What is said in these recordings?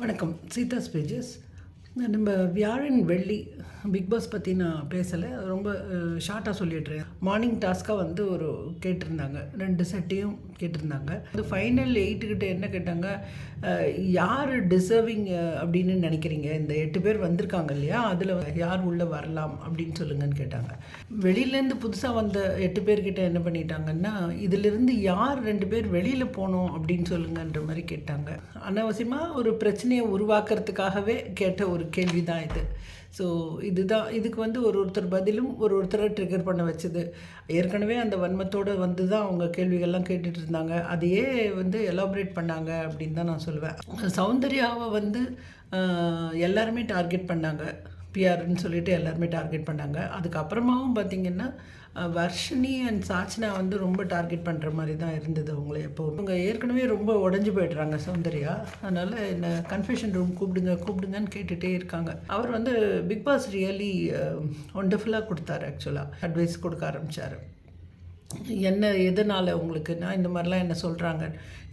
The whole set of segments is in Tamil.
வணக்கம். சீதாஸ் பேஜஸ் நம்ம வியாழன் வெள்ளி பிக் பாஸ் பற்றி நான் பேசலை. ரொம்ப ஷார்ட்டாக சொல்லிடுறேன். மார்னிங் டாஸ்க்காக வந்து ஒரு கேட்டிருந்தாங்க. ரெண்டு செட்டையும் கேட்டிருந்தாங்க. அது ஃபைனல் எயிட்டுக்கிட்ட என்ன கேட்டாங்க? யார் டிசர்விங் அப்படின்னு நினைக்கிறீங்க? இந்த எட்டு பேர் வந்திருக்காங்க இல்லையா? அதில் யார் உள்ளே வரலாம் அப்படின்னு சொல்லுங்கன்னு கேட்டாங்க. வெளியிலேருந்து புதுசாக வந்த எட்டு பேர்கிட்ட என்ன பண்ணிட்டாங்கன்னா இதிலிருந்து யார் ரெண்டு பேர் வெளியில் போகணும்? அப்படின்னு சொல்லுங்கன்ற மாதிரி கேட்டாங்க. அனாவசியமாக ஒரு பிரச்சனையை உருவாக்குறதுக்காகவே கேட்ட ஒரு கேள்வி தான் இது. ஸோ இதுதான் இதுக்கு வந்து ஒரு ஒருத்தர் பதிலும் ஒரு ஒருத்தரை ட்ரிகர் பண்ண வச்சது. ஏற்கனவே அந்த வன்மத்தோடு வந்து தான் அவங்க கேள்விகள்லாம் கேட்டுட்டு இருந்தாங்க. அதையே வந்து எலாபரேட் பண்ணாங்க அப்படின்னு தான் நான் சொல்லுவேன். சௌந்தர்யாவை வந்து எல்லாருமே டார்கெட் பண்ணாங்க. பிஆர்னு சொல்லிட்டு எல்லாருமே டார்கெட் பண்ணாங்க. அதுக்கப்புறமாவும் பார்த்திங்கன்னா வர்ஷினி அண்ட் சாச்சனா வந்து ரொம்ப டார்கெட் பண்ணுற மாதிரி தான் இருந்தது அவங்கள. எப்போ இவங்க ஏற்கனவே ரொம்ப உடஞ்சி போயிடுறாங்க சௌந்தர்யா. அதனால் என்ன கன்ஃபெஷன் ரூம் கூப்பிடுங்க கூப்பிடுங்கன்னு கேட்டுகிட்டே இருக்காங்க. அவர் வந்து பிக் பாஸ் ரியலி ஒண்டர்ஃபுல்லாக கொடுத்தாரு ஆக்சுவலாக அட்வைஸ் கொடுக்க ஆரம்பித்தார் என்ன எதனால் உங்களுக்குன்னா இந்த மாதிரிலாம் என்ன சொல்கிறாங்க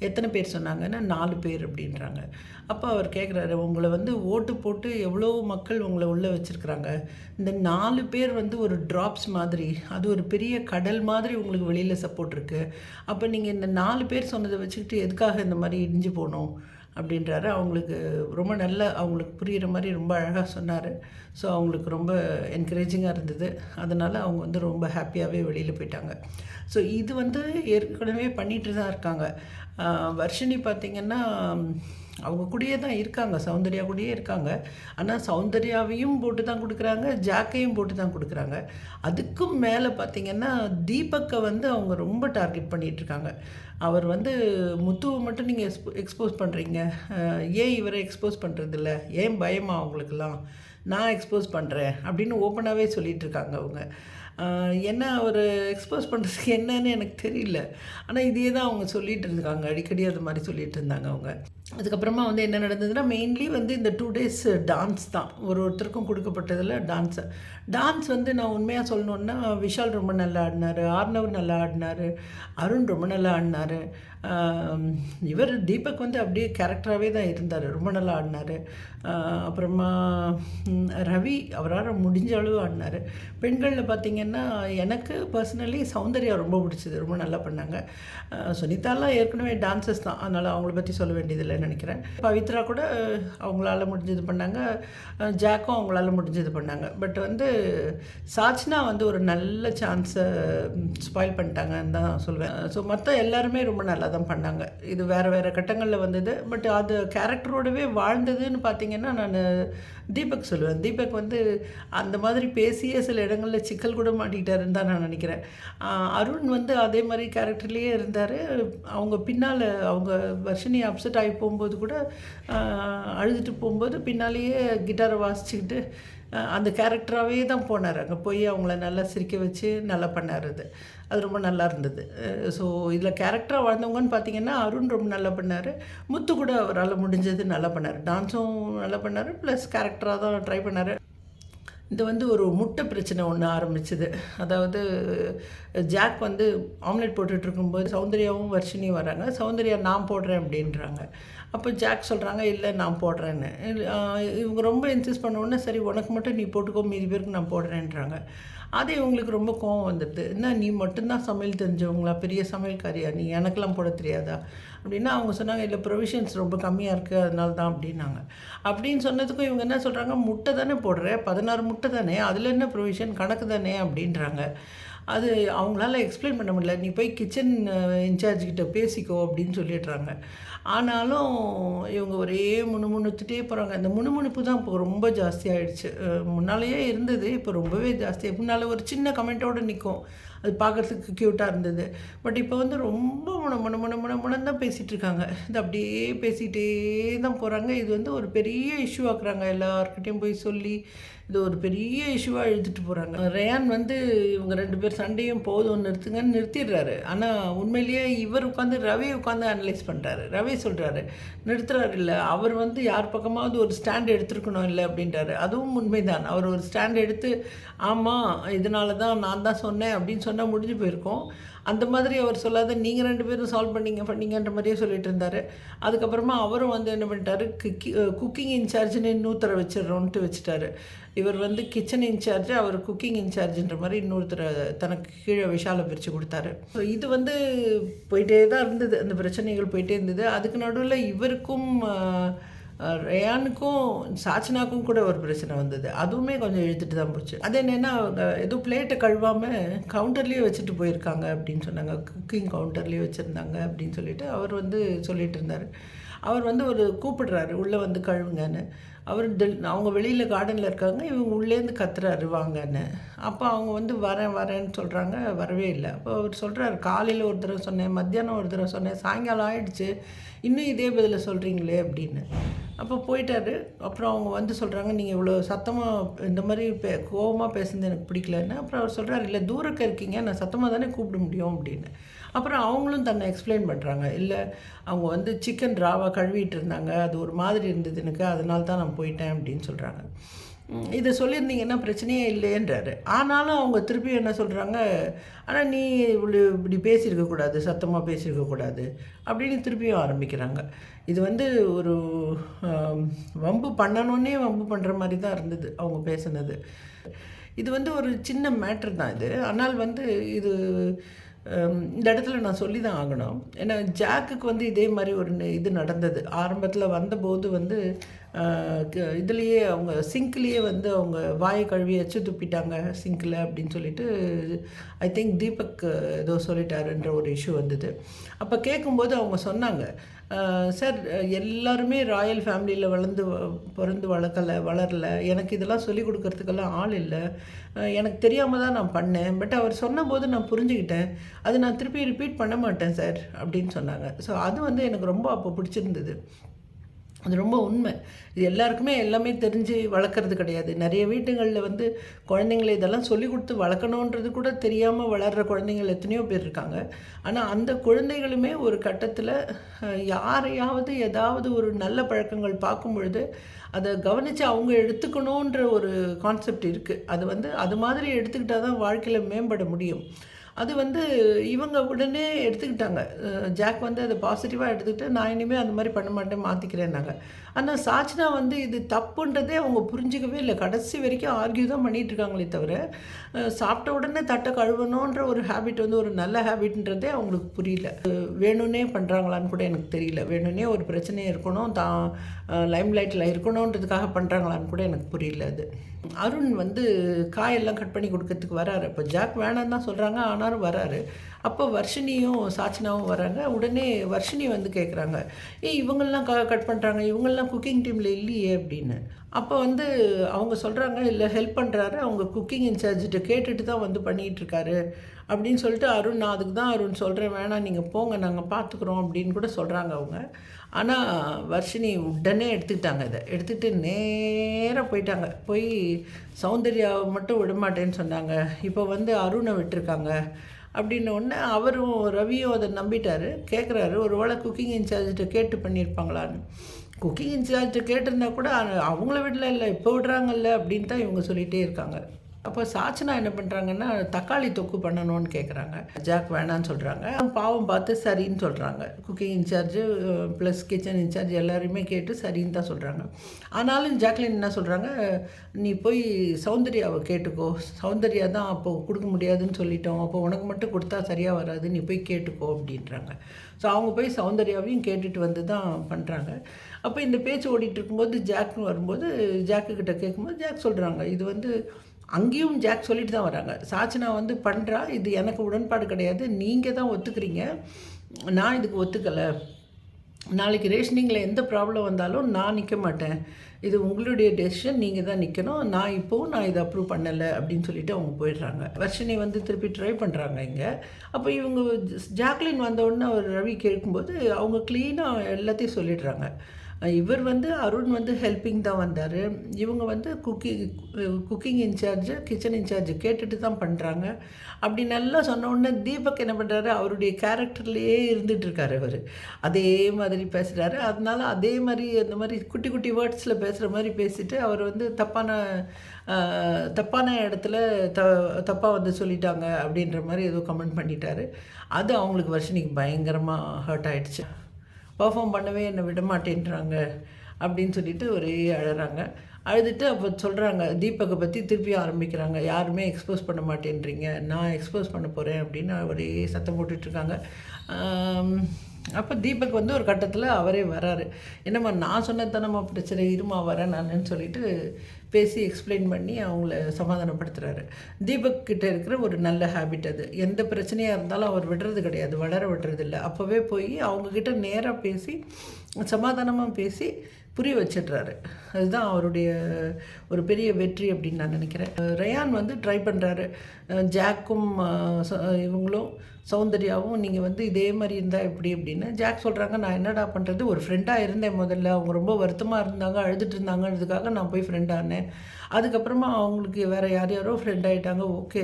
எத்தனை பேர் சொன்னாங்கன்னா நாலு பேர் அப்படின்றாங்க. அப்போ அவர் கேட்குறாரு உங்களை வந்து ஓட்டு போட்டு எவ்வளோ மக்கள் உங்களை உள்ளே வச்சுருக்குறாங்க. இந்த நாலு பேர் வந்து ஒரு ட்ராப்ஸ் மாதிரி அது ஒரு பெரிய கடல் மாதிரி உங்களுக்கு வெளியில் சப்போர்ட் இருக்குது அப்போ நீங்கள் இந்த நாலு பேர் சொன்னதை வச்சுக்கிட்டு எதுக்காக இந்த மாதிரி இடிஞ்சு போகணும் அப்படின்றாரு. அவங்களுக்கு ரொம்ப நல்ல அவங்களுக்கு புரிகிற மாதிரி ரொம்ப அழகாக சொன்னார். ஸோ அவங்களுக்கு ரொம்ப என்கரேஜிங்காக இருந்தது. அதனால் அவங்க வந்து ரொம்ப ஹாப்பியாகவே வெளியில் போயிட்டாங்க. ஸோ இது வந்து ஏற்கனவே பண்ணிட்டு தான் இருக்காங்க. வர்ஷினி பார்த்திங்கன்னா அவங்க கூடயே தான் இருக்காங்க. சௌந்தர்யா கூடயே இருக்காங்க. ஆனால் சௌந்தர்யாவையும் போட்டு தான் கொடுக்குறாங்க. ஜாக்கையும் போட்டு தான் கொடுக்குறாங்க. அதுக்கும் மேலே பார்த்திங்கன்னா தீபக்கை வந்து அவங்க ரொம்ப டார்கெட் பண்ணிகிட்ருக்காங்க அவர் வந்து முத்துவை மட்டும் நீங்கள் எக்ஸ்போ எக்ஸ்போஸ் பண்ணுறீங்க ஏன் இவரை எக்ஸ்போஸ் பண்ணுறதில்ல ஏன் பயமா அவங்களுக்கெல்லாம்? நான் எக்ஸ்போஸ் பண்ணுறேன் அப்படின்னு ஓப்பனாகவே சொல்லிகிட்ருக்காங்க அவங்க. என்ன அவர் எக்ஸ்போஸ் பண்ணுறதுக்கு என்னன்னு எனக்கு தெரியல. ஆனால் இதே தான் அவங்க சொல்லிகிட்டு இருக்காங்க அடிக்கடி அது மாதிரி சொல்லிகிட்டு இருந்தாங்க அவங்க. அதுக்கப்புறமா வந்து என்ன நடந்ததுன்னா மெயின்லி வந்து இந்த டூ டேஸ் டான்ஸ் தான். ஒரு ஒருத்தருக்கும் கொடுக்கப்பட்டதில் டான்ஸு டான்ஸ் வந்து நான் உண்மையாக சொல்லணுன்னா விஷால் ரொம்ப நல்லா ஆடினார் ஆர்னவர் நல்லா ஆடினார் அருண் ரொம்ப நல்லா ஆடினார். இவர் தீபக் வந்து அப்படியே கேரக்டராகவே தான் இருந்தார் ரொம்ப நல்லா ஆடினார். அப்புறமா ரவி அவரால் முடிஞ்ச அளவு ஆடினார். பெண்களில் பார்த்தீங்கன்னா எனக்கு பர்சனலி சௌந்தர்யா ரொம்ப பிடிச்சது ரொம்ப நல்லா பண்ணாங்க. சுனிதாலாம் ஏற்கனவே டான்சஸ் தான் அதனால் அவங்கள பற்றி சொல்ல வேண்டியதில்லை. நினைக்கிறேன். பவித்ரா கூட அவங்களால முடிஞ்சது பண்ணாங்க. ஜாக்கும் அவங்களால முடிஞ்சது பண்ணாங்க. பட் வந்து சாச்னா வந்து ஒரு நல்ல சான்ஸை ஸ்பாயில் பண்ணிட்டாங்கன்னு தான் சொல்வேன். ஸோ மற்ற எல்லாருமே ரொம்ப நல்லா தான் பண்ணாங்க. இது வேறு வேறு கட்டங்களில் வந்தது. பட் அது கேரக்டரோடவே வாழ்ந்ததுன்னு பார்த்தீங்கன்னா நான் தீபக் சொல்லுவேன். தீபக் வந்து அந்த மாதிரி பேசியே சில இடங்களில் சிக்கல் கூட மாட்டிக்கிட்டாருன்னு தான் நான் நினைக்கிறேன். அருண் வந்து அதே மாதிரி கேரக்டர்லேயே இருந்தார். அவங்க பின்னால் அவங்க வர்ஷினி அப்செட் ஆகி போகும்போது கூட அழுதுட்டு போகும்போது பின்னாலேயே கிட்டாரை வாசிச்சுக்கிட்டு அந்த கேரக்டராகவே தான் போனார். அங்கே போய் அவங்கள நல்லா சிரிக்க வச்சு நல்லா பண்ணார் அது. அது ரொம்ப நல்லா இருந்தது. ஸோ இதில் கேரக்டராக வாழ்ந்தவங்கன்னு பார்த்தீங்கன்னா அருண் ரொம்ப நல்லா பண்ணார். முத்து கூட அவரால் முடிஞ்சது நல்லா பண்ணார். டான்ஸும் நல்லா பண்ணார். ப்ளஸ் கேரக்டராக தான் ட்ரை பண்ணார். இது வந்து ஒரு முட்டை பிரச்சனை ஒன்று ஆரம்பிச்சுது. அதாவது ஜாக் வந்து ஆம்லெட் போட்டுட்ருக்கும்போது சௌந்தர்யாவும் வர்ஷினியும் வராங்க. சௌந்தர்யா நான் போடுறேன் அப்படின்றாங்க. அப்போ ஜாக் சொல்கிறாங்க இல்லை நான் போடுறேன்னு. இவங்க ரொம்ப இன்சிஸ்ட் பண்ண உடனே சரி உனக்கு மட்டும் நீ போட்டுக்கோ மீதி பேருக்கு நான் போடுறேன்றாங்க. அது இவங்களுக்கு ரொம்ப கோவம் வந்துடுது. என்ன நீ மட்டும்தான் சமையல் தெரிஞ்சவங்களா? பெரிய சமையல்காரியா? நீ எனக்கெல்லாம் போட தெரியாதா? அப்படின்னா அவங்க சொன்னாங்க இல்லை ப்ரொவிஷன்ஸ் ரொம்ப கம்மியாக இருக்குது அதனால தான் அப்படின்னாங்க. அப்படின்னு சொன்னதுக்கும் இவங்க என்ன சொல்கிறாங்க முட்டை தானே போடுற? பதினாறு முட்டை தானே? அதில் என்ன ப்ரொவிஷன் கணக்கு தானே? அப்படின்றாங்க. அது அவங்களால எக்ஸ்பிளைன் பண்ண முடியல. நீ போய் கிச்சன் இன்சார்ஜ் கிட்ட பேசிக்கோ அப்படின்னு சொல்லிடுறாங்க. ஆனாலும் இவங்க ஒரே முணுமுணுத்துட்டே போகிறாங்க அந்த முணுமுணுப்பு தான் இப்போ ரொம்ப ஜாஸ்தியாகிடுச்சு முன்னாலேயே இருந்தது இப்போ ரொம்பவே ஜாஸ்தி. முன்னால் ஒரு சின்ன கமெண்ட்டோடு நிற்கும் அது பார்க்குறதுக்கு க்யூட்டாக இருந்தது. பட் இப்போ வந்து ரொம்ப முன முன முன முன முனன்னு தான் பேசிகிட்டு இருக்காங்க. இது அப்படியே பேசிகிட்டே தான் போகிறாங்க இது வந்து ஒரு பெரிய இஷ்யூ ஆக்குறாங்க. எல்லாருக்கிட்டையும் போய் சொல்லி இது ஒரு பெரிய இஷ்யூவாக எழுதிட்டு போகிறாங்க ரேயான் வந்து இவங்க ரெண்டு பேர் சண்டையும் போதும் நிறுத்துங்கன்னு நிறுத்திடுறாரு. ஆனால் உண்மையிலேயே இவர் உட்காந்து ரவி உட்காந்து அனலைஸ் பண்ணுறாரு ரவி சொல்கிறாரு நிறுத்துறாரு இல்லை. அவர் வந்து யார் பக்கமாவது ஒரு ஸ்டாண்ட் எடுத்துருக்கணும் இல்லை அப்படின்றாரு. அதுவும் உண்மைதான். அவர் ஒரு ஸ்டாண்ட் எடுத்து ஆமாம் இதனால தான் நான் தான் சொன்னேன் அப்படின்னு சொன்னால் முடிஞ்சு போயிருக்கோம். அந்த மாதிரி அவர் சொல்லாத நீங்கள் ரெண்டு பேரும் சால்வ் பண்ணீங்க பண்ணீங்கன்ற மாதிரியே சொல்லிட்டு இருந்தார். அதுக்கப்புறமா அவரும் வந்து என்ன பண்ணிட்டாரு? குக்கிங் இன்சார்ஜ்னு இன்னொருத்தரை வச்சிடறோன்ட்டு வச்சுட்டாரு. இவர் வந்து கிச்சன் இன்சார்ஜ் அவர் குக்கிங் இன்சார்ஜ்ன்ற மாதிரி இன்னொருத்தரை தனக்கு கீழே விஷாலை பிரித்து கொடுத்தாரு. ஸோ இது வந்து போயிட்டே தான் இருந்தது. அந்த பிரச்சனைகள் போயிட்டே இருந்தது. அதுக்கு நடுவில் இவருக்கும் ரயானுக்கும் சாச்சனாக்கும் கூட ஒரு பிரச்சனை வந்தது. அதுவுமே கொஞ்சம் இழுத்துட்டு தான் போச்சு. அது என்னென்னா அவங்க பிளேட்டை கழுவாமல் கவுண்டர்லேயே வச்சுட்டு போயிருக்காங்க அப்படின்னு சொன்னாங்க. குக்கிங் கவுண்டர்லேயே வச்சுருந்தாங்க அப்படின்னு சொல்லிட்டு அவர் வந்து சொல்லிட்டு இருந்தார். அவர் வந்து ஒரு கூப்பிடுறாரு உள்ளே வந்து கழுவுங்கன்னு. அவர் தில் அவங்க வெளியில் கார்டனில் இருக்காங்க இவங்க உள்ளேருந்து கத்துறாரு வாங்கன்னு. அப்போ அவங்க வந்து வரேன் வரேன்னு சொல்கிறாங்க வரவே இல்லை. அப்போ அவர் சொல்கிறாரு காலையில் ஒரு தடவை சொன்னேன் மத்தியானம் ஒரு தடவை சொன்னேன் சாயங்காலம் ஆயிடுச்சு இன்னும் இதே பதில் சொல்கிறீங்களே அப்படின்னு. அப்போ போயிட்டாரு. அப்புறம் அவங்க வந்து சொல்கிறாங்க நீங்கள் இவ்வளோ சத்தமாக இந்த மாதிரி பே கோவமாக பேசுனது எனக்கு பிடிக்கலன்னு. அப்புறம் அவர் சொல்கிறார் இல்லை தூரக்க இருக்கீங்க நான் சத்தமாக தானே கூப்பிட முடியும் அப்படின்னு. அப்புறம் அவங்களும் தன்னை எக்ஸ்பிளைன் பண்ணுறாங்க இல்லை அவங்க வந்து சிக்கன் ராவா கழுவிட்டு இருந்தாங்க. அது ஒரு மாதிரி இருந்தது எனக்கு. அதனால தான் நான் போயிட்டேன் அப்படின்னு சொல்கிறாங்க இதை சொல்லியிருந்தீங்கன்னா பிரச்சனையே இல்லைன்றாரு ஆனாலும் அவங்க திருப்பி என்ன சொல்கிறாங்க ஆனால் நீ இவ்வளோ இப்படி பேசியிருக்கக்கூடாது சத்தமாக பேசியிருக்கக்கூடாது அப்படின்னு திருப்பியும் ஆரம்பிக்கிறாங்க. இது வந்து ஒரு வம்பு பண்ணணுன்னே வம்பு பண்ணுற மாதிரி தான் இருந்தது அவங்க பேசுனது. இது வந்து ஒரு சின்ன மேட்ரு தான் இது. ஆனால் வந்து இது இந்த இடத்துல நான் சொல்லி தான் ஆகணும். ஏன்னா ஜாக்குக்கு வந்து இதே மாதிரி ஒரு இது நடந்தது. ஆரம்பத்தில் வந்தபோது வந்து இதுலேயே அவங்க சிங்க்லேயே வந்து அவங்க வாயை கழுவி எச்சு துப்பிட்டாங்க சிங்கில் அப்படின்னு சொல்லிட்டு ஐ திங்க் தீபக் ஏதோ சொல்லிட்டாருன்ற ஒரு இஷ்யூ வந்தது. அப்போ கேட்கும்போது அவங்க சொன்னாங்க சார் எல்லாருமே ராயல் ஃபேமிலியில் வளர்ந்து வ- பிறந்து வளர்க்கலை வளரல. எனக்கு இதெல்லாம் சொல்லிக் கொடுக்கறதுக்கெல்லாம் ஆள் இல்லை. எனக்கு தெரியாமல் தான் நான் பண்ணேன். பட் அவர் சொன்னபோது நான் புரிஞ்சுக்கிட்டேன். அது நான் திருப்பி ரிப்பீட் பண்ண மாட்டேன் சார் அப்படின்னு சொன்னாங்க. ஸோ அது வந்து எனக்கு ரொம்ப அப்போ பிடிச்சிருந்தது. அது ரொம்ப உண்மை. இது எல்லாருக்குமே எல்லாமே தெரிஞ்சு வளர்க்குறது கிடையாது. நிறைய வீட்டுகளில் வந்து குழந்தைங்களை இதெல்லாம் சொல்லி கொடுத்து வளர்க்கணுன்றது கூட தெரியாமல் வளர்கிற குழந்தைங்கள் எத்தனையோ பேர் இருக்காங்க. ஆனால் அந்த குழந்தைகளுமே ஒரு கட்டத்தில் யாரையாவது ஏதாவது ஒரு நல்ல பழக்கங்கள் பார்க்கும் பொழுது அதை கவனித்து அவங்க எடுத்துக்கணுன்ற ஒரு கான்செப்ட் இருக்குது அது வந்து அது மாதிரி எடுத்துக்கிட்டால் தான் வாழ்க்கையில் மேம்பட முடியும். அது வந்து இவங்க உடனே எடுத்துக்கிட்டாங்க. ஜாக் வந்து அதை பாசிட்டிவாக எடுத்துக்கிட்டு நான் இனிமேல் அந்த மாதிரி பண்ண மாட்டேன் மாற்றிக்கிறேன்னாங்க ஆனால் சாச்சினா வந்து இது தப்புன்றதே அவங்க புரிஞ்சிக்கவே இல்லை. கடைசி வரைக்கும் ஆர்கியூ தான் பண்ணிகிட்ருக்காங்களே தவிர சாப்பிட்ட உடனே தட்டை கழுவணுன்ற ஒரு ஹேபிட் வந்து ஒரு நல்ல ஹேபிட்ன்றதே அவங்களுக்கு புரியல. வேணும்னே பண்ணுறாங்களான்னு கூட எனக்கு தெரியல. வேணும்னே ஒரு பிரச்சனையே இருக்கணும் தான் லைம் லைட்டில் இருக்கணுன்றதுக்காக பண்ணுறாங்களான்னு கூட எனக்கு புரியல அது. அருண் வந்து காயெல்லாம் கட் பண்ணி கொடுக்கறதுக்கு வராரு. இப்போ ஜாக் வேணான்னு தான் சொல்கிறாங்க ஆனால் ஆனாலும் வராரு. அப்போ வர்ஷினியும் சாச்சினாவும் வராங்க. உடனே வர்ஷினி வந்து கேட்குறாங்க ஏய் இவங்கெல்லாம் க கட் பண்ணுறாங்க இவங்கெல்லாம் குக்கிங் டீமில் இல்லையே அப்படின்னு. அப்போ வந்து அவங்க சொல்கிறாங்க இல்லை ஹெல்ப் பண்ணுறாரு அவங்க குக்கிங் இன்சார்ஜிட்ட கேட்டுட்டு தான் வந்து பண்ணிகிட்ருக்காரு அப்படின்னு சொல்லிட்டு அருண் நான் அதுக்கு தான் அருண் சொல்கிறேன் வேணாம் நீங்கள் போங்க. நாங்கள் பார்த்துக்குறோம் அப்படின்னு கூட சொல்கிறாங்க அவங்க. ஆனால் வர்ஷினி உடனே எடுத்துக்கிட்டாங்க இதை. எடுத்துக்கிட்டு நேராக போயிட்டாங்க. போய் சௌந்தர்யாவை மட்டும் விடமாட்டேன்னு சொன்னாங்க. இப்போ வந்து அருணை விட்டுருக்காங்க. அப்படின்ன அவரும் ரவியும் அதை நம்பிட்டாரு. கேட்குறாரு ஒரு வேளை குக்கிங் இன்சார்ஜிட்ட கேட்டு பண்ணியிருப்பாங்களான்னு. குக்கிங் இன்சார்ஜிட்ட கேட்டிருந்தா கூட அவங்கள விடல இல்லை இப்போ விடுறாங்கல்ல அப்படின்னு தான் இவங்க சொல்லிகிட்டே இருக்காங்க. அப்போ சாச்சனா என்ன பண்ணுறாங்கன்னா தக்காளி தொக்கு பண்ணணும்னு கேட்குறாங்க ஜாக் வேணான்னு சொல்கிறாங்க பாவம் பார்த்து சரின்னு சொல்கிறாங்க cooking incharge plus kitchen incharge எல்லாருமே கேட்டு சரின்னு தான் சொல்கிறாங்க ஆனாலும் ஜாக்லின் என்ன சொல்கிறாங்க நீ போய் சௌந்தர்யாவை கேட்டுக்கோ. சௌந்தர்யா தான் அப்போ கொடுக்க முடியாதுன்னு சொல்லிட்டோம். அப்போ உனக்கு மட்டும் கொடுத்தா சரியாக வராது. நீ போய் கேட்டுக்கோ அப்படின்றாங்க. ஸோ அவங்க போய் சௌந்தர்யாவையும் கேட்டுட்டு வந்து தான் பண்ணுறாங்க அப்போ இந்த பேச்சு ஓடிட்டு இருக்கும்போது ஜாக்னு வரும்போது ஜாக்கு கிட்ட கேட்கும்போது ஜாக் சொல்கிறாங்க இது வந்து அங்கேயும் ஜாக் சொல்லிட்டு தான் வராங்க. சாச்சனா வந்து பண்ணுறா இது எனக்கு உடன்பாடு கிடையாது. நீங்கள் தான் ஒத்துக்கிறீங்க. நான் இதுக்கு ஒத்துக்கலை. நாளைக்கு ரேஷனிங்கில் எந்த ப்ராப்ளம் வந்தாலும் நான் நிற்க மாட்டேன். இது உங்களுடைய டெசிஷன் நீங்கள் தான் நிற்கணும் நான் இப்போவும் நான் இதை அப்ரூவ் பண்ணலை. அப்படின்னு சொல்லிட்டு அவங்க போயிடுறாங்க. வர்ஷினி வந்து திருப்பி ட்ரை பண்ணுறாங்க இங்கே. அப்போ இவங்க ஜாக்லின் வந்த உடனே அவர் ரவி கேட்கும்போது அவங்க க்ளீனாக எல்லாத்தையும் சொல்லிடுறாங்க. இவர் வந்து அருண் வந்து ஹெல்ப்பிங் தான் வந்தார். இவங்க வந்து cooking cooking incharge kitchen incharge கேட்டுட்டு தான் பண்ணுறாங்க அப்படி நல்லா சொன்ன உடனே தீபக் என்ன பண்ணுறாரு அவருடைய கேரக்டர்லேயே இருந்துகிட்டு இருக்காரு அவர். அதே மாதிரி பேசுகிறாரு அதனால அதே மாதிரி அந்த மாதிரி குட்டி குட்டி வேர்ட்ஸில் பேசுகிற மாதிரி பேசிட்டு அவர் வந்து தப்பான தப்பான இடத்துல த தப்பாக வந்து சொல்லிட்டாங்க அப்படின்ற மாதிரி ஏதோ கமெண்ட் பண்ணிட்டாரு. அது அவங்களுக்கு வருஷனிக்கு பயங்கரமாக ஹர்ட் ஆகிடுச்சு பர்ஃபார்ம் பண்ணவே என்னை விட மாட்டேன்றாங்க அப்படின்னு சொல்லிட்டு ஒரே அழகிறாங்க அழுதுட்டு அப்போ சொல்கிறாங்க தீபக்கை பற்றி திருப்பி ஆரம்பிக்கிறாங்க. யாருமே எக்ஸ்போஸ் பண்ண மாட்டேன்றீங்க. நான் எக்ஸ்போஸ் பண்ண போகிறேன் அப்படின்னு ஒரே சத்தம் போட்டுட்ருக்காங்க அப்போ தீபக் வந்து ஒரு கட்டத்தில் அவரே வராரு. என்னம்மா நான் சொன்னதானம்மா பிரச்சனை? இருமா வரேன் நானுன்னு சொல்லிட்டு பேசி எக்ஸ்பிளைன் பண்ணி அவங்கள சமாதானப்படுத்துகிறாரு தீபக் கிட்ட இருக்கிற ஒரு நல்ல ஹேபிட் அது. எந்த பிரச்சனையாக இருந்தாலும் அவர் விடுறது கிடையாது வளர விடுறது இல்லை அப்போவே போய் அவங்கக்கிட்ட நேராக பேசி சமாதானமாக பேசி புரிய வச்சிடுறாரு. அதுதான் அவருடைய ஒரு பெரிய வெற்றி அப்படின்னு நான் நினைக்கிறேன். ரயான் வந்து ட்ரை பண்ணுறாரு ஜாக்கும் இவங்களும் சௌந்தர்யாவும் நீங்கள் வந்து இதே மாதிரி இருந்தால் எப்படி அப்படின்னு ஜாக் சொல்கிறாங்க நான் என்னடா பண்ணுறது ஒரு ஃப்ரெண்டாக இருந்தேன் முதல்ல. அவங்க ரொம்ப வருத்தமாக இருந்தாங்க அழுதுட்டு இருந்தாங்கன்றதுக்காக நான் போய் ஃப்ரெண்டானேன் அதுக்கப்புறமா அவங்களுக்கு வேறு யார் யாரோ ஃப்ரெண்ட் ஆகிட்டாங்க ஓகே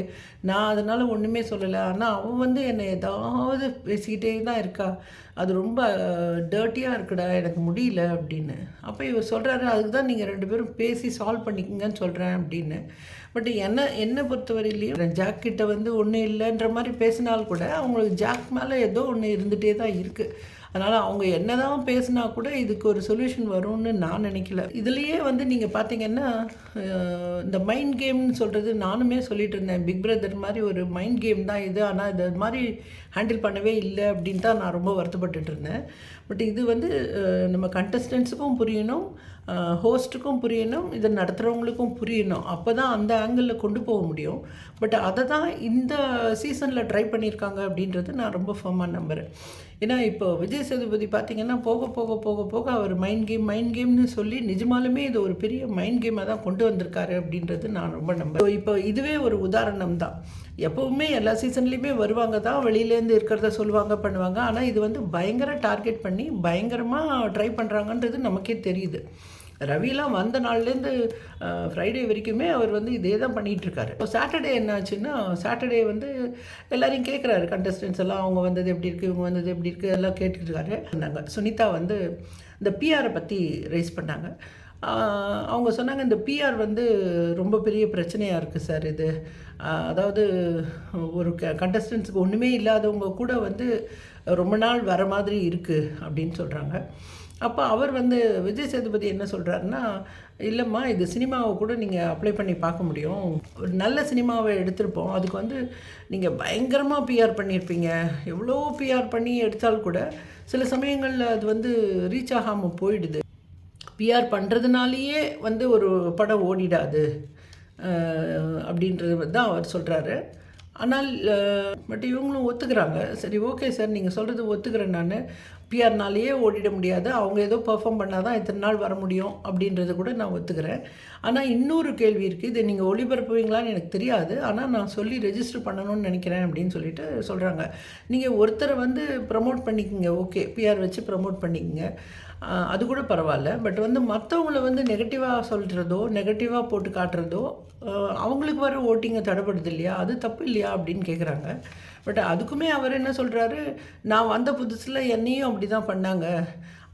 நான் அதனால் ஒன்றுமே சொல்லலை. ஆனால் அவன் வந்து என்னை ஏதாவது பேசிக்கிட்டே தான் இருக்கா. அது ரொம்ப டர்ட்டியாக இருக்குடா எனக்கு முடியல அப்படின்னு. அப்போ இவர் சொல்கிறாரு அதுக்கு தான் நீங்கள் ரெண்டு பேரும் பேசி சால்வ் பண்ணிக்கங்கன்னு சொல்கிறேன் அப்படின்னு. பட் என்ன என்னை பொறுத்தவரையிலையும் ஜாக் கிட்ட வந்து ஒன்றும் இல்லைன்ற மாதிரி பேசினால் கூட அவங்களுக்கு ஜாக் மேலே ஏதோ ஒன்று இருந்துகிட்டே தான் இருக்குது அதனால் அவங்க என்ன தான் பேசினா கூட இதுக்கு ஒரு சொல்யூஷன் வரும்னு நான் நினைக்கல. இதுலேயே வந்து நீங்கள் பார்த்தீங்கன்னா இந்த மைண்ட் கேம்னு சொல்கிறது நானுமே சொல்லிட்டு இருந்தேன். பிக் பிரதர் மாதிரி ஒரு மைண்ட் கேம் தான் இது. ஆனால் இது மாதிரி ஹேண்டில் பண்ணவே இல்லை அப்படின்னு தான் நான் ரொம்ப வருத்தப்பட்டுட்டு இருந்தேன். பட் இது வந்து நம்ம கண்டஸ்டன்ஸுக்கும் புரியணும் ஹோஸ்ட்டுக்கும் புரியணும் இதை நடத்துகிறவங்களுக்கும் புரியணும். அப்போ தான் அந்த ஆங்கிளில் கொண்டு போக முடியும். பட் அதை தான் இந்த சீசனில் ட்ரை பண்ணியிருக்காங்க அப்படின்றது நான் ரொம்ப ஃபர்மாக நம்புகிறேன் ஏன்னா இப்போ விஜய் சேதுபதி பார்த்தீங்கன்னா போக போக போக போக அவர் மைண்ட் கேம் மைண்ட் கேம்னு சொல்லி நிஜமாலுமே இது ஒரு பெரிய மைண்ட் கேமாக தான் கொண்டு வந்திருக்காரு அப்படின்றது நான் ரொம்ப நம்புறேன். இப்போ இதுவே ஒரு உதாரணம் தான். எப்போவுமே எல்லா சீசன்லேயுமே வருவாங்க தான் வெளியிலேருந்து இருக்கிறத சொல்லுவாங்க பண்ணுவாங்க. ஆனால் இது வந்து பயங்கர டார்கெட் பண்ணி பயங்கரமாக ட்ரை பண்ணுறாங்கன்றது நமக்கே தெரியுது. ரவிலாம் வந்த நாள்லேருந்து ஃப்ரைடே வரைக்குமே அவர் வந்து இதே தான் பண்ணிகிட்ருக்காரு. இப்போ சாட்டர்டே என்னாச்சுன்னா சாட்டர்டே வந்து எல்லாரையும் கேட்குறாரு. கண்டஸ்டன்ஸ் எல்லாம் அவங்க வந்தது எப்படி இருக்குது இவங்க வந்தது எப்படி இருக்குது எல்லாம் கேட்டுட்டு இருக்காரு இருந்தாங்க சுனிதா வந்து இந்த பிஆரை பற்றி ரைஸ் பண்ணாங்க. அவங்க சொன்னாங்க இந்த பிஆர் வந்து ரொம்ப பெரிய பிரச்சனையாக இருக்குது சார் இது. அதாவது ஒரு க கண்டஸ்டன்ஸுக்கு ஒன்றுமே இல்லாதவங்க கூட வந்து ரொம்ப நாள் வர மாதிரி இருக்குது அப்படின்னு சொல்கிறாங்க அப்போ அவர் வந்து விஜய் சேதுபதி என்ன சொல்கிறாருன்னா இல்லைம்மா இது சினிமாவை கூட நீங்கள் அப்ளை பண்ணி பார்க்க முடியும். ஒரு நல்ல சினிமாவை எடுத்திருப்போம். அதுக்கு வந்து நீங்கள் பயங்கரமாக பிஆர் பண்ணியிருப்பீங்க. எவ்வளோ பிஆர் பண்ணி எடுத்தால் கூட சில சமயங்களில் அது வந்து ரீச் ஆகாமல் போயிடுது. பிஆர் பண்ணுறதுனாலேயே வந்து ஒரு படம் ஓடிடாது. அப்படின்றது தான் அவர் சொல்கிறாரு ஆனால் பட் இவங்களும் ஒத்துக்கிறாங்க. சரி ஓகே சார் நீங்கள் சொல்கிறது ஒத்துக்கிறேன் நான். பிஆர்னாலேயே ஓடிட முடியாது. அவங்க ஏதோ பர்ஃபார்ம் பண்ணால் தான் இத்தனை நாள் வர முடியும் அப்படின்றத கூட நான் ஒத்துக்கிறேன். ஆனால் இன்னொரு கேள்வி இருக்குது இதை நீங்கள் ஒளிபரப்புவீங்களான்னு எனக்கு தெரியாது. ஆனால் நான் சொல்லி ரெஜிஸ்டர் பண்ணணும்னு நினைக்கிறேன் அப்படின்னு சொல்லிட்டு சொல்கிறாங்க நீங்கள் ஒருத்தரை வந்து ப்ரமோட் பண்ணிக்கோங்க. ஓகே பிஆர் வச்சு ப்ரமோட் பண்ணிக்கோங்க. அது கூட பரவாயில்ல. பட் வந்து மற்றவங்கள வந்து நெகட்டிவாக சொல்கிறதோ நெகட்டிவாக போட்டு காட்டுறதோ அவங்களுக்கு வர ஓட்டிங்கை தடைப்படுது இல்லையா? அது தப்பு இல்லையா அப்படின்னு கேட்குறாங்க பட் அதுக்குமே அவர் என்ன சொல்கிறாரு நான் வந்த புதுசில் என்னையும் அப்படி தான் பண்ணாங்க.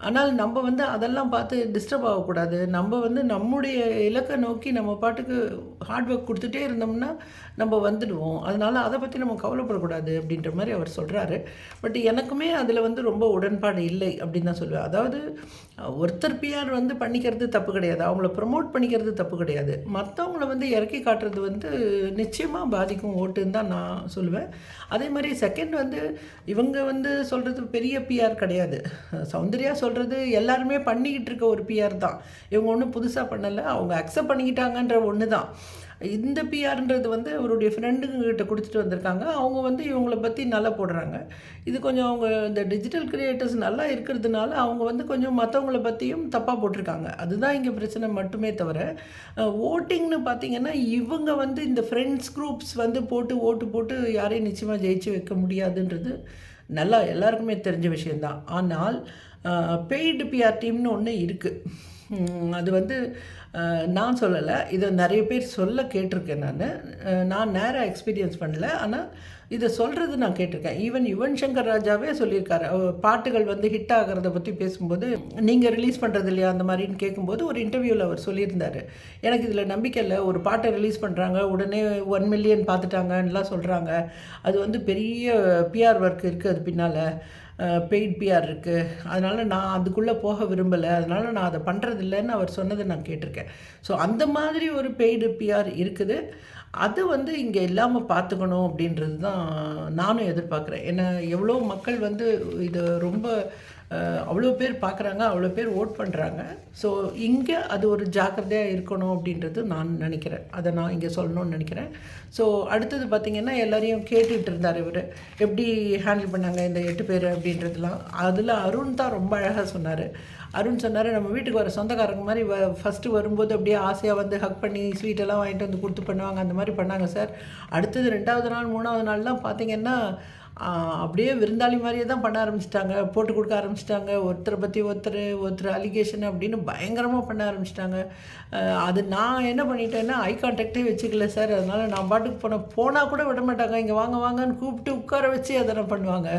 ஆனால் நம்ம வந்து அதெல்லாம் பார்த்து டிஸ்டர்ப் ஆகக்கூடாது. நம்ம வந்து நம்முடைய இலக்கை நோக்கி நம்ம பாட்டுக்கு ஹார்ட் ஒர்க் கொடுத்துட்டே இருந்தோம்னா நம்ம வந்துடுவோம். அதனால் அதை பற்றி நம்ம கவலைப்படக்கூடாது அப்படின்ற மாதிரி அவர் சொல்கிறாரு பட் எனக்குமே அதில் வந்து ரொம்ப உடன்பாடு இல்லை அப்படின்னு தான் சொல்லுவேன். அதாவது ஒருத்தர் பிஆர் வந்து பண்ணிக்கிறது தப்பு கிடையாது. அவங்கள ப்ரமோட் பண்ணிக்கிறது தப்பு கிடையாது. மற்றவங்கள வந்து இறக்கி காட்டுறது வந்து நிச்சயமாக பாதிக்கும் ஓட்டுன்னு தான் நான் சொல்லுவேன். அதே மாதிரி செகண்ட் வந்து இவங்க வந்து சொல்கிறது பெரிய பிஆர் கிடையாது. சௌந்தர்யா சொல்கிறது எல்லாருமே பண்ணிக்கிட்டு இருக்க ஒரு பிஆர் தான். இவங்க ஒன்றும் புதுசாக பண்ணலை. அவங்க அக்செப்ட் பண்ணிக்கிட்டாங்கன்ற ஒன்று தான் இந்த பிஆர்ன்றது வந்து அவருடைய ஃப்ரெண்டுங்கிட்ட கொடுத்துட்டு வந்திருக்காங்க. அவங்க வந்து இவங்கள பற்றி நல்லா போடுறாங்க. இது கொஞ்சம் அவங்க இந்த டிஜிட்டல் கிரியேட்டர்ஸ் நல்லா இருக்கிறதுனால அவங்க வந்து கொஞ்சம் மற்றவங்கள பற்றியும் தப்பாக போட்டிருக்காங்க. அதுதான் இங்கே பிரச்சனை மட்டுமே தவிர ஓட்டிங்னு பார்த்தீங்கன்னா இவங்க வந்து இந்த ஃப்ரெண்ட்ஸ் குரூப்ஸ் வந்து போட்டு ஓட்டு போட்டு யாரையும் நிச்சயமாக ஜெயிச்சு வைக்க முடியாதுன்றது நல்லா எல்லாருக்குமே தெரிஞ்ச விஷயந்தான் ஆனால் பெய்டு பிஆர் டீம்னு ஒன்று இருக்குது அது வந்து நான் சொல்லலை. இதை நிறைய பேர் சொல்ல கேட்டிருக்கேன் நான். நான் நேராக எக்ஸ்பீரியன்ஸ் பண்ணல. ஆனால் இதை சொல்கிறது நான் கேட்டிருக்கேன். ஈவன் யுவன் சங்கர் ராஜாவே சொல்லியிருக்காரு. பாட்டுகள் வந்து ஹிட் ஆகிறத பற்றி பேசும்போது நீங்கள் ரிலீஸ் பண்ணுறது இல்லையா? அந்த மாதிரின்னு கேட்கும்போது ஒரு இன்டர்வியூவில் அவர் சொல்லியிருந்தார். எனக்கு இதில் நம்பிக்கை இல்லை. ஒரு பாட்டை ரிலீஸ் பண்ணுறாங்க உடனே ஒன் மில்லியன் பார்த்துட்டாங்கன்னெலாம் சொல்கிறாங்க அது வந்து பெரிய பிஆர் ஒர்க் இருக்குது அது பின்னால். பெய்ட் பிஆர் இருக்குது அதனால் நான் அதுக்குள்ளே போக விரும்பலை. அதனால் நான் அதை பண்ணுறதில்லைன்னு அவர் சொன்னதை நான் கேட்டிருக்கேன். ஸோ அந்த மாதிரி ஒரு பெய்டு பிஆர் இருக்குது. அது வந்து இங்கே இல்லாமல் பார்த்துக்கணும் அப்படின்றது தான் நானும் எதிர்பார்க்குறேன். ஏன்னா எவ்வளோ மக்கள் வந்து இது ரொம்ப அவ்வளோ பேர் பார்க்குறாங்க அவ்வளோ பேர் ஓட் பண்ணுறாங்க ஸோ இங்கே அது ஒரு ஜாக்கிரதையாக இருக்கணும் அப்படின்றது நான் நினைக்கிறேன். அதை நான் இங்கே சொல்லணும்னு நினைக்கிறேன். ஸோ அடுத்தது பார்த்திங்கன்னா எல்லாரையும் கேட்டுகிட்டு இருந்தார் இவர். எப்படி ஹேண்டில் பண்ணாங்க இந்த எட்டு பேர் அப்படின்றதுலாம். அதில் அருண் தான் ரொம்ப அழகாக சொன்னார். அருண் சொன்னார் நம்ம வீட்டுக்கு வர சொந்தக்காரங்க மாதிரி வ ஃபஸ்ட்டு வரும்போது அப்படியே ஆசையாக வந்து ஹக் பண்ணி ஸ்வீட்டெல்லாம் வாங்கிட்டு வந்து கொடுத்து பண்ணுவாங்க. அந்த மாதிரி பண்ணாங்க சார். அடுத்தது ரெண்டாவது நாள் மூணாவது நாள்லாம் பார்த்திங்கன்னா அப்படியே விருந்தாளி மாதிரியே தான் பண்ண ஆரம்பிச்சிட்டாங்க. போட்டு கொடுக்க ஆரம்பிச்சிட்டாங்க. ஒருத்தரை பற்றி ஒருத்தர் ஒருத்தர் அலிகேஷன் அப்படின்னு பயங்கரமாக பண்ண ஆரம்பிச்சிட்டாங்க. அது நான் என்ன பண்ணிட்டேன்னா ஐ கான்டாக்டே வச்சுக்கல சார். அதனால் நான் பாட்டுக்கு போனேன் போனால் கூட விட மாட்டாங்க. இங்கே வாங்க வாங்கன்னு கூப்பிட்டு உட்கார வச்சு அதெல்லாம் பண்ணுவாங்க?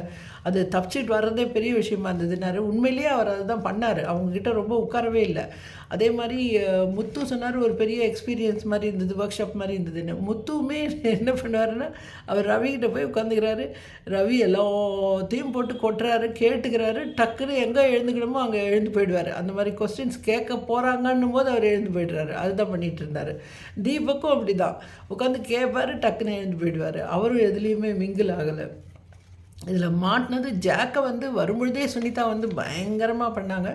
அது தப்பிச்சிட்டு வர்றதே பெரிய விஷயமா இருந்ததுனாரு உண்மையிலேயே அவர் அதுதான் பண்ணார். அவங்கக்கிட்ட ரொம்ப உட்காரவே இல்லை. அதே மாதிரி முத்து சொன்னார் ஒரு பெரிய எக்ஸ்பீரியன்ஸ் மாதிரி இருந்தது ஒர்க் ஷாப் மாதிரி இருந்ததுன்னு முத்துவுமே என்ன பண்ணுவாருன்னா அவர் ரவிக்கிட்ட போய் உட்காந்துக்கிறாரு. ரவி எல்லாத்தையும் போட்டு கொட்டுறாரு கேட்டுக்கிறாரு. டக்குன்னு எங்கே எழுந்துக்கணுமோ அங்கே எழுந்து போயிடுவார். அந்த மாதிரி கொஸ்டின்ஸ் கேட்க போகிறாங்கன்னும் போது அவர் எழுந்து போயிடுறாரு. அதுதான் பண்ணிட்டு இருந்தார். தீபக்கும் அப்படி தான் உட்காந்து கேட்பார் டக்குன்னு எழுந்து போயிடுவார். அவரும் எதுலேயுமே மிங்கிள் ஆகலை. இதில் மாட்டினது ஜாக்கை வந்து வரும்பொழுதே சுனிதா வந்து பயங்கரமாக பண்ணாங்க.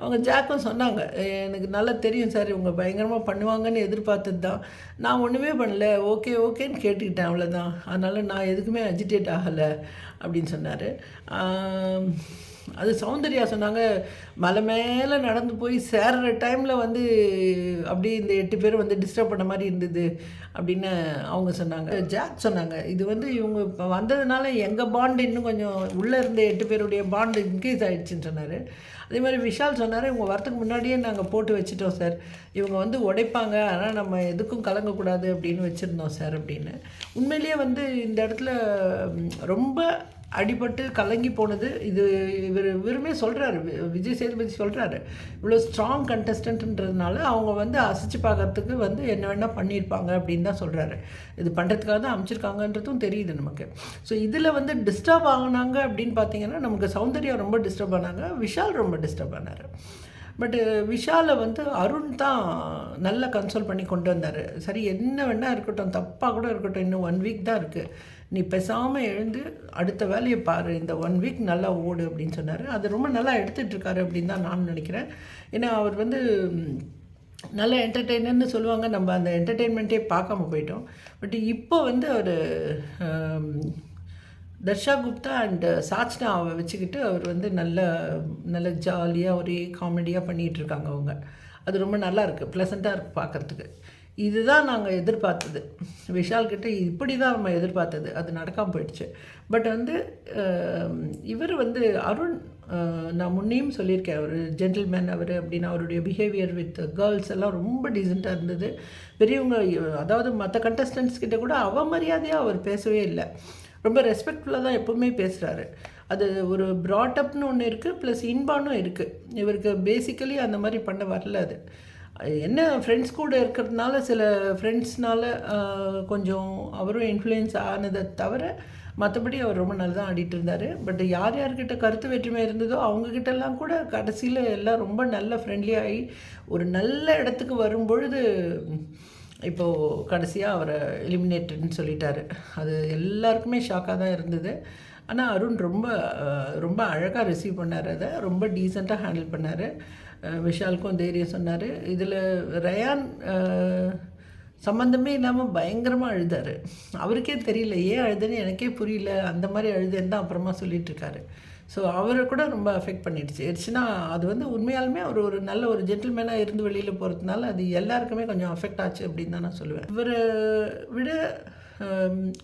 அவங்க ஜாக்கும் சொன்னாங்க எனக்கு நல்லா தெரியும் சார் இவங்க பயங்கரமாக பண்ணுவாங்கன்னு எதிர்பார்த்தது தான். நான் ஒன்றுமே பண்ணல ஓகே ஓகேன்னு கேட்டுக்கிட்டேன் அவ்வளோதான் அதனால் நான் எதுக்குமே அஜிடேட் ஆகலை அப்படின்னு சொன்னார். அது சௌந்தர்யா சொன்னாங்க மலை மேலே நடந்து போய் சேர்ற டைமில் வந்து அப்படியே இந்த எட்டு பேர் வந்து டிஸ்டர்ப் பண்ண மாதிரி இருந்தது அப்படின்னு அவங்க சொன்னாங்க. ஜாக் சொன்னாங்க இது வந்து இவங்க இப்போ வந்ததுனால எங்கள் பாண்டு இன்னும் கொஞ்சம் உள்ளே இருந்த எட்டு பேருடைய பாண்டு இன்க்ரீஸ் ஆகிடுச்சின்னு சொன்னார். அதே மாதிரி விஷால் சொன்னார் இவங்க வரத்துக்கு முன்னாடியே நாங்கள் போட்டு வச்சுட்டோம் சார். இவங்க வந்து உடைப்பாங்க ஆனால் நம்ம எதுக்கும் கலங்கக்கூடாது அப்படின்னு வச்சுருந்தோம் சார் அப்படின்னு. உண்மையிலேயே வந்து இந்த இடத்துல ரொம்ப அடிபட்டு கலங்கி போனது. இது இவர் இவருமே சொல்கிறாரு விஜய் சேதுபதி சொல்கிறாரு இவ்வளோ ஸ்ட்ராங் கண்டஸ்டன்ட்ன்றதுனால அவங்க வந்து அசைச்சு பார்க்கறதுக்கு வந்து என்ன வேணால் பண்ணியிருப்பாங்க அப்படின்னு தான் சொல்கிறாரு இது பண்ணுறதுக்காக தான் அமைச்சிருக்காங்கன்றதும் தெரியுது நமக்கு. ஸோ இதில் வந்து டிஸ்டர்ப் ஆகினாங்க அப்படின்னு பார்த்தீங்கன்னா நமக்கு சௌந்தர்யா ரொம்ப டிஸ்டர்ப் ஆனாங்க. விஷால் ரொம்ப டிஸ்டர்ப் ஆனார். பட்டு விஷாலை வந்து அருண் தான் நல்லா கன்சோல் பண்ணி கொண்டு வந்தார். சரி என்ன வேணால் இருக்கட்டும் தப்பாக கூட இருக்கட்டும் இன்னும் ஒன் வீக் தான் இருக்குது நீ பேசாமல் எழுந்து அடுத்த வேலையை பாரு இந்த ஒன் வீக் நல்லா ஓடு அப்படின்னு சொன்னார். அது ரொம்ப நல்லா எடுத்துகிட்ருக்காரு அப்படின்னு தான் நான் நினைக்கிறேன். ஏன்னா அவர் வந்து நல்ல என்டர்டெய்னர்னு சொல்லுவாங்க. நம்ம அந்த என்டர்டெயின்மெண்ட்டே பார்க்காம போயிட்டோம். பட் இப்போ வந்து அவர் தர்ஷா குப்தா அண்டு uh, சாச்னாவை வச்சுக்கிட்டு அவர் வந்து நல்ல நல்ல ஜாலியாக ஒரே காமெடியாக பண்ணிகிட்டு இருக்காங்க அவங்க. அது ரொம்ப நல்லா இருக்குது ப்ளசண்ட்டாக இருக்குது பார்க்குறதுக்கு இதுதான் நாங்கள் எதிர்பார்த்தது விஷால்கிட்ட இப்படி தான் நம்ம எதிர்பார்த்தது அது நடக்காமல் போயிடுச்சு. பட் வந்து um, இவர் வந்து அருண் uh, நான் முன்னையும் சொல்லியிருக்கேன். அவர் ஜென்டில்மேன் அவர் அப்படின்னு அவருடைய பிஹேவியர் வித் கேர்ள்ஸ் எல்லாம் ரொம்ப டீசெண்டாக இருந்தது. பெரியவங்க அதாவது மற்ற கண்டஸ்டன்ஸ் கிட்ட கூட அவமரியாதையாக அவர் பேசவே இல்லை. ரொம்ப ரெஸ்பெக்ட்ஃபுல்லாக தான் எப்போவுமே பேசுகிறாரு அது ஒரு ப்ராட்டப்னு ஒன்று இருக்குது ப்ளஸ் இன்பானும் இருக்குது இவருக்கு பேசிக்கலி அந்த மாதிரி பண்ண வரல அது. என்ன ஃப்ரெண்ட்ஸ் கூட இருக்கிறதுனால சில ஃப்ரெண்ட்ஸ்னால கொஞ்சம் அவரும் இன்ஃப்ளூயன்ஸ் ஆனதை தவிர மற்றபடி அவர் ரொம்ப நல்லா தான் ஆடிட்டு இருந்தார். பட் யார் யார்கிட்ட கருத்து வேற்றுமை இருந்ததோ அவங்கக்கிட்டலாம் கூட கடைசியில் எல்லாம் ரொம்ப நல்ல ஃப்ரெண்ட்லியாகி ஒரு நல்ல இடத்துக்கு வரும்பொழுது இப்போது கடைசியாக அவரை எலிமினேட்டட்னு சொல்லிட்டாரு. அது எல்லாருக்குமே ஷாக்காக தான் இருந்தது. ஆனால் அருண் ரொம்ப ரொம்ப அழகாக ரிசீவ் பண்ணார் அதை. ரொம்ப டீசெண்டாக ஹேண்டில் பண்ணார். விஷாலுக்கும் தைரியம் சொன்னார். இதில் ரயான் சம்மந்தமே இல்லாமல் பயங்கரமாக அழுதார். அவருக்கே தெரியல ஏன் அழுதுன்னு எனக்கே புரியல. அந்த மாதிரி அழுதுன்னு தான் அப்புறமா சொல்லிகிட்ருக்காரு ஸோ அவரை கூட ரொம்ப அஃபெக்ட் பண்ணிடுச்சு. ஏச்சுன்னா அது வந்து உண்மையாலுமே அவர் ஒரு நல்ல ஒரு ஜென்டில்மேனாக இருந்து வெளியில் போகிறதுனால அது எல்லாருக்குமே கொஞ்சம் அஃபெக்ட் ஆச்சு அப்படின்னு தான் நான் சொல்லுவேன். இவரை விட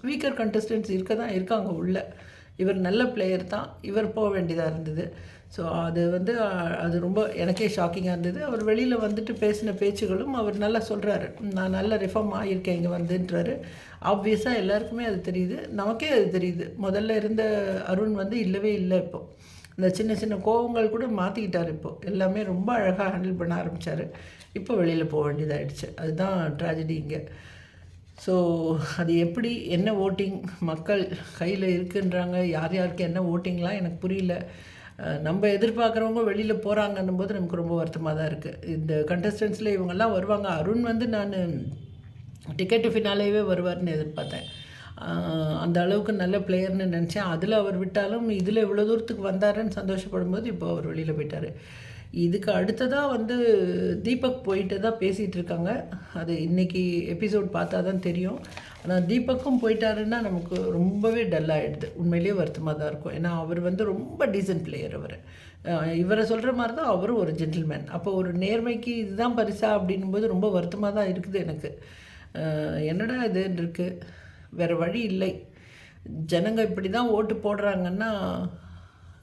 வீக்கர் கண்டஸ்டன்ஸ் இருக்க தான் இருக்காங்க உள்ள. இவர் நல்ல பிளேயர் தான். இவர் போக வேண்டியதாக இருந்தது. ஸோ அது வந்து அது ரொம்ப எனக்கே ஷாக்கிங்காக இருந்தது. அவர் வெளியில் வந்துட்டு பேசின பேச்சுகளும் அவர் நல்லா சொல்கிறாரு நான் நல்ல ரிஃபார்ம் ஆகியிருக்கேன் இங்கே வந்துன்றாரு. ஆப்வியஸாக எல்லாருக்குமே அது தெரியுது. நமக்கே அது தெரியுது. முதல்ல இருந்த அருண் வந்து இல்லவே இல்லை இப்போது இந்த சின்ன சின்ன கோவங்கள் கூட மாற்றிக்கிட்டார் இப்போது எல்லாமே ரொம்ப அழகாக ஹேண்டில் பண்ண ஆரம்பித்தார் இப்போ வெளியில் போக வேண்டியதாகிடுச்சு அதுதான் ட்ராஜடி இங்கே. ஸோ அது எப்படி என்ன ஓட்டிங் மக்கள் கையில் இருக்குன்றாங்க. யார் யாருக்கு என்ன ஓட்டிங்லாம் எனக்கு புரியல. நம்ம எதிர்பார்க்குறவங்க வெளியில் போகிறாங்கன்னும் போது நமக்கு ரொம்ப வருத்தமாக தான் இருக்குது இந்த கண்டஸ்டன்ஸில் இவங்கெல்லாம் வருவாங்க. அருண் வந்து நான் டிக்கெட்டு ஃபினாலேயே வருவார்னு எதிர்பார்த்தேன். அந்த அளவுக்கு நல்ல பிளேயர்னு நினச்சேன். அதில் அவர் விட்டாலும் இதில் இவ்வளோ தூரத்துக்கு வந்தாருன்னு சந்தோஷப்படும்போது இப்போ அவர் வெளியில் போயிட்டார். இதுக்கு அடுத்ததாக வந்து தீபக் போயிட்டு தான் பேசிகிட்டு இருக்காங்க அது இன்றைக்கி எபிசோட் பார்த்தா தான் தெரியும். ஆனால் தீபக்கும் போயிட்டாருன்னா நமக்கு ரொம்பவே டல் ஆகிடுது உண்மையிலேயே வருத்தமாக தான் இருக்கும். ஏன்னா அவர் வந்து ரொம்ப டீசன்ட் பிளேயர் அவர். இவரை சொல்கிற மாதிரி தான் அவரும் ஒரு ஜென்டில்மேன் அப்போ ஒரு நேர்மைக்கு இதுதான் பரிசா அப்படின்னும்போது ரொம்ப வருத்தமாக தான் இருக்குது எனக்கு. என்னடா இதுன்னு இருக்குது வேறு வழி இல்லை. ஜனங்க இப்படி தான் ஓட்டு போடுறாங்கன்னா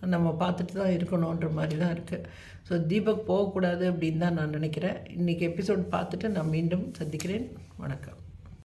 நம்ம பார்த்துட்டு தான் இருக்கணுன்ற மாதிரி தான் இருக்குது ஸோ தீபக் போகக்கூடாது அப்படின்னு தான் நான் நினைக்கிறேன். இன்றைக்கி எபிசோட் பார்த்துட்டு நான் மீண்டும் சந்திக்கிறேன். வணக்கம்.